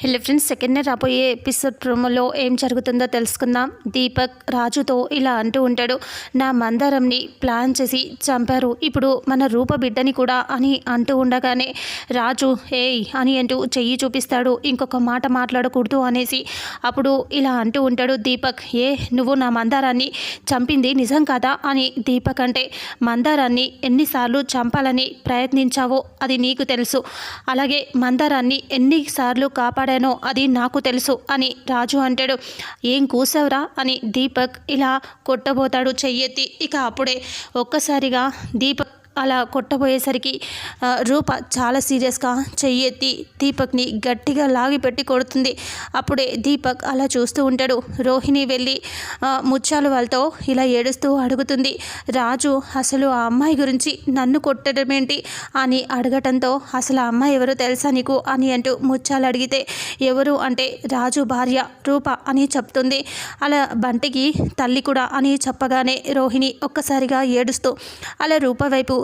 Hello friends second రాబోయే episode ప్రోమోలో ఏం జరుగుతుందో తెలుసుకుందాం. దీపక్ రాజుతో ఇలా అంటూ ఉంటాడు నా మందారంని ప్లాన్ చేసి చంపారు. ఇప్పుడు మన రూప బిడ్డని కూడా అని అంటూ ఉండగానే రాజు ఏయ్ అని అంటూ చెయ్యి చూపిస్తాడు ఇంకొక మాట మాట్లాడకూడదు అనేసి. అప్పుడు ఇలా అంటూ ఉంటాడు దీపక్ ఏ నువ్వు నా మందారాన్ని చంపింది నిజం కాదా? అని దీపక్ అంటే మందారాన్ని ఎన్నిసార్లు చంపాలని ప్రయత్నించావో అది నీకు తెలుసు. అలాగే మందారాన్ని ఎన్నిసార్లు కాపాడు కాపాడానో అది నాకు తెలుసు అని రాజు అంటాడు. ఏం కూసావురా అని దీపక్ ఇలా కొట్టబోతాడు చెయ్యెత్తి. ఇక అప్పుడే ఒక్కసారిగా దీపక్ అలా కొట్టబోయేసరికి రూప చాలా సీరియస్గా చెయ్యెత్తి దీపక్ని గట్టిగా లాగి పెట్టి కొడుతుంది. అప్పుడే దీపక్ అలా చూస్తూ ఉంటాడు. రోహిణి వెళ్ళి ముత్యాలు వాళ్ళతో ఇలా ఏడుస్తూ అడుగుతుంది. రాజు అసలు ఆ అమ్మాయి గురించి నన్ను కొట్టడం ఏంటి? అని అడగటంతో అసలు ఆ అమ్మాయి ఎవరో తెలుసా నీకు? అని అంటూ ముత్యాలు అడిగితే ఎవరు? అంటే రాజు భార్య రూప అని చెప్తుంది. అలా బంటికి తల్లి కూడా అని చెప్పగానే రోహిణి ఒక్కసారిగా ఏడుస్తూ అలా రూప వైపు